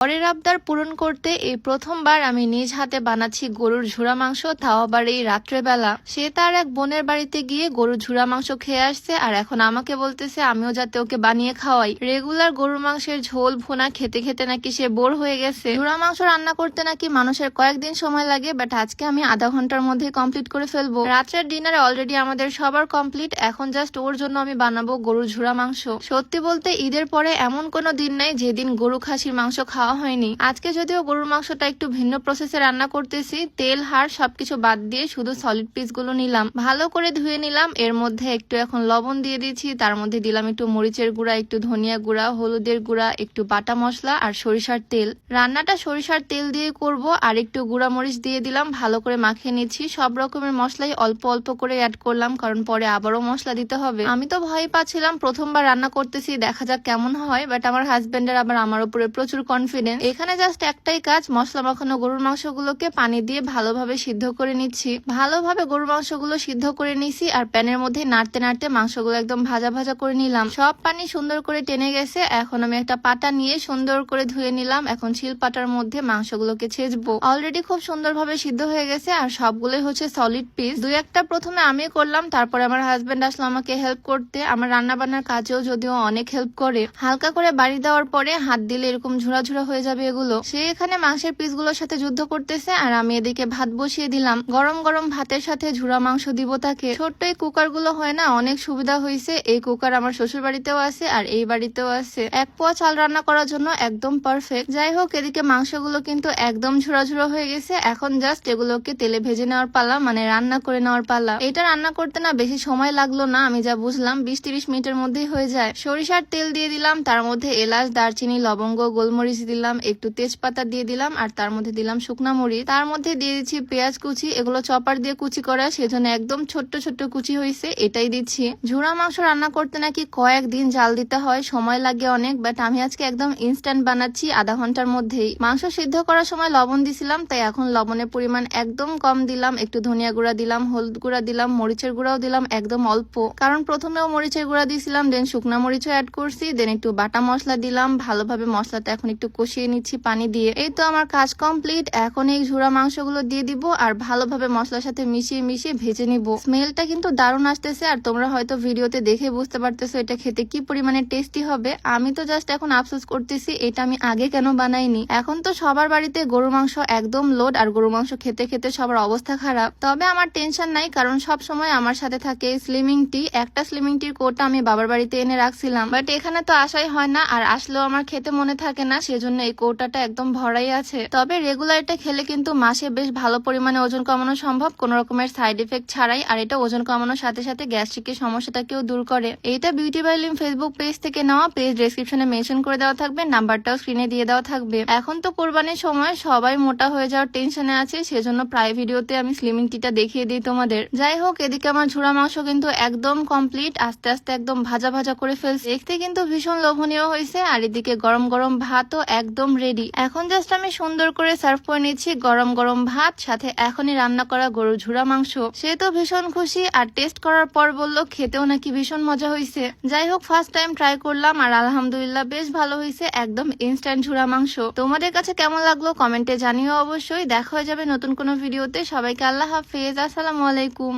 পরের আবদার পূরণ করতে এই প্রথমবার আমি নিজ হাতে বানাচ্ছি গরুর ঝুরা মাংস। তাও আবার এই রাত্রেবেলা। সে তার এক বোনের বাড়িতে গিয়ে গরুর ঝুরা মাংস খেয়ে আসছে আর এখন আমাকে বলতেছে, আমিও যাতে ওকে বানিয়ে খাওয়াই। রেগুলার গরুর মাংসের ঝোল, ভুনা খেতে খেতে নাকি সে বোর হয়ে গেছে। ঝুরা মাংস রান্না করতে নাকি মানুষের কয়েকদিন সময় লাগে বাট আজকে আমি আধা ঘণ্টার মধ্যে কমপ্লিট করে ফেলব। রাত্রের ডিনারে অলরেডি আমাদের সবার কমপ্লিট এখন জাস্ট ওর জন্য আমি বানাবো গরুর ঝুরা মাংস। সত্যি বলতে ঈদের পরে এমন কোনো দিন নাই যেদিন গরু খাসির মাংস খাওয়া হয়নি। আজকে যদিও গরুর মাংসটা একটু ভিন্ন প্রসেসে রান্না করতেছি, তেল, হাড় সবকিছু বাদ দিয়ে শুধু সলিড পিসগুলো নিলাম। ভালো করে ধুয়ে নিলাম, এর মধ্যে একটু এখন লবণ দিয়ে দিয়েছি, তার মধ্যে দিলাম একটু মরিচের গুঁড়া, একটু ধনিয়া গুঁড়া, হলুদের গুঁড়া, একটু বাটা মশলা আর সরিষার তেল। রান্নাটা সরিষার তেল দিয়ে করব, আর একটু গুঁড়া মরিচ দিয়ে দিলাম, ভালো করে মাখিয়ে নিচ্ছি। সব রকমের মশলাই অল্প অল্প করে অ্যাড করলাম, কারণ পরে আবারও মশলা দিতে হবে। আমি তো ভয় পাচ্ছিলাম, প্রথমবার রান্না করতেছি, দেখা যাক কেমন হয় বাট আমার হাজবেন্ডের আবার আমার উপরে প্রচুর কনফিডেন্স এখানে জাস্ট একটাই কাজ, মশলা মাখানো গরুর মাংসগুলোকে পানি দিয়ে ভালোভাবে সিদ্ধ করে নিচ্ছি। ভালোভাবে গরুর মাংসগুলো সিদ্ধ করে নিছি আর প্যানের মধ্যে নাড়তে নাড়তে মাংসগুলো একদম ভাজা ভাজা করে নিলাম। সব পানি সুন্দর করে টেনে গেছে, এখন আমি একটা পাটা নিয়ে সুন্দর করে ধুয়ে নিলাম। এখন শিল পাটার মধ্যে মাংসগুলোকে ছেঁচবো। অলরেডি খুব সুন্দরভাবে সিদ্ধ হয়ে গেছে আর সবগুলোই হচ্ছে সলিড পিস দুই একটা প্রথমে আমি করলাম, তারপরে আমার হাজবেন্ড আসলো আমাকে হেল্প করতে। আমার রান্না বান্নার কাজেও যদিও অনেক হেল্প করে। হালকা করে বাড়ি দেওয়ার পরে হাত দিলে এরকম ঝুরা হয়ে যাবে এগুলো। সে এখানে মাংসের পিসগুলোর সাথে যুদ্ধ করতেছে আর আমি এদিকে ভাত বসিয়ে দিলাম। গরম গরম ভাতের সাথে ঝুরা মাংস দিব তাকে। ছোট্ট এই কুকারগুলো হয় না, অনেক সুবিধা হয়েছে এই কুকার আমার শ্বশুর বাড়িতেও আছে আর এই বাড়িতেও আছে। এক পোয়া চাল রান্না করার জন্য একদম পারফেক্ট যাই হোক, এদিকে মাংসগুলো কিন্তু একদম ঝুরা ঝুরা হয়ে গেছে। এখন জাস্ট এগুলোকে তেলে ভেজে নেওয়ার পালা মানে রান্না করে নেওয়ার পালা। এটা রান্না করতে না বেশি সময় লাগল না, আমি যা বুঝলাম বিশ তিরিশ মিনিটের মধ্যেই হয়ে যায়। সরিষার তেল দিয়ে দিলাম, তার মধ্যে এলাচ, দারচিনি, লবঙ্গ, গোলমরিচ দিলাম। একটু তেজপাতা দিয়ে দিলাম, আর তার মধ্যে দিলাম শুকনা মরিচ। তার মধ্যে দিয়ে দিচ্ছি পেঁয়াজ কুচি, এগুলো চপার দিয়ে কুচি করা, সেজন্য একদম ছোট্ট ছোট্ট কুচি হয়েছে এটাই দিচ্ছি। ঝুরা মাংস রান্না করতে নাকি কয়েকদিন জাল দিতে হয়, সময় লাগে অনেক বাট আমি আজকে একদম ইনস্ট্যান্ট বানাচ্ছি আধা ঘণ্টার মধ্যেই। মাংস সিদ্ধ করার সময় লবণ দিছিলাম, তাই এখন লবণের পরিমাণ একদম কম দিলাম, একটু ধনিয়া গুঁড়া দিলাম, হলুদ গুঁড়া দিলাম, মরিচের গুঁড়াও দিলাম, একদম অল্প। কারণ প্রথমেও মরিচের গুঁড়া দিয়েছিলাম দেন শুকনা মরিচও অ্যাড করছি দেন একটু বাটা মশলা দিলাম, ভালোভাবে মশলাটা এখন একটু কষিয়ে নিচ্ছি পানি দিয়ে। এই তো আমার কাজ কমপ্লিট এখন এই ঝুরা মাংসগুলো দিয়ে দিব আর ভালোভাবে মশলার সাথে মিশিয়ে মিশিয়ে ভেজে নিব। স্মেলটা কিন্তু দারুণ আসতেছে আর তোমরা হয়তো ভিডিওতে দেখে বুঝতে পারতেছো এটা খেতে কি পরিমাণে টেস্টি হবে। আমি তো জাস্ট এখন আফসোস করতেছি এটা আমি আগে কেন বানাইনি। এখন তো সবার বাড়িতে গরু মাংস একদম লোড আর গরু মাংস খেতে খেতে সবার অবস্থা খারাপ। তবে আমার টেনশন নাই কারণ সব সময় আমার সাথে থাকে স্লিমিং টি একটা স্লিমিং টির কোটটা আমি বাবার বাড়িতে এনে রাখছিলাম। বাট এখানে তো আসাই হয় না আর আসলেও আমার খেতে মনে থাকে না, সেজন্য এই কৌটাটা একদম ভরাই আছে। তবে রেগুলার এটা খেলে কিন্তু মাসে বেশ ভালো পরিমাণে ওজন কমানো সম্ভব। কোন রকমের সাইড এফেক্ট ছাড়াই। আর এটা ওজন কমানোর সাথে সাথে গ্যাস্ট্রিকের সমস্যাটাকেও দূর করে। এইটা বিউটি বাইলিম ফেসবুক পেজ থেকে নেওয়া। পেজ ডেসক্রিপশনে মেনশন করে দেওয়া থাকবে। নাম্বারটাও স্ক্রিনে দিয়ে দেওয়া থাকবে। এখন তো কোরবানির সময় সবাই মোটা হয়ে যাওয়ার টেনশনে আছে। সেজন্য প্রায় ভিডিওতে আমি স্লিমিং টিটা দেখিয়ে দিই তোমাদের। যাই হোক, এদিকে আমার ঝুড়া মাংস কিন্তু একদম কমপ্লিট আস্তে আস্তে একদম ভাজা ভাজা করে ফেলছে। দেখতে কিন্তু ভীষণ লোভনীয় হয়েছে। আর এদিকে গরম গরম ভাতও একদম রেডি এখন জাস্ট আমি সুন্দর করে সার্ভ করে নিচ্ছি গরম গরম ভাত, সাথে এখনই রান্না করা গরুর ঝুড়া মাংস। সে তো ভীষণ খুশি আর টেস্ট করার পর বলল, খেতেও নাকি ভীষণ মজা হয়েছে যাই হোক ফার্স্ট টাইম ট্রাই করলাম আর আলহামদুলিল্লাহ বেশ ভালো হয়েছে একদম ইনস্ট্যান্ট ঝুড়া মাংস। তোমাদের কাছে কেমন লাগল কমেন্টে জানিও অবশ্যই। দেখা হয়ে যাবে নতুন কোনো ভিডিওতে সবাইকে আল্লাহ হাফেজ। আসসালামু আলাইকুম।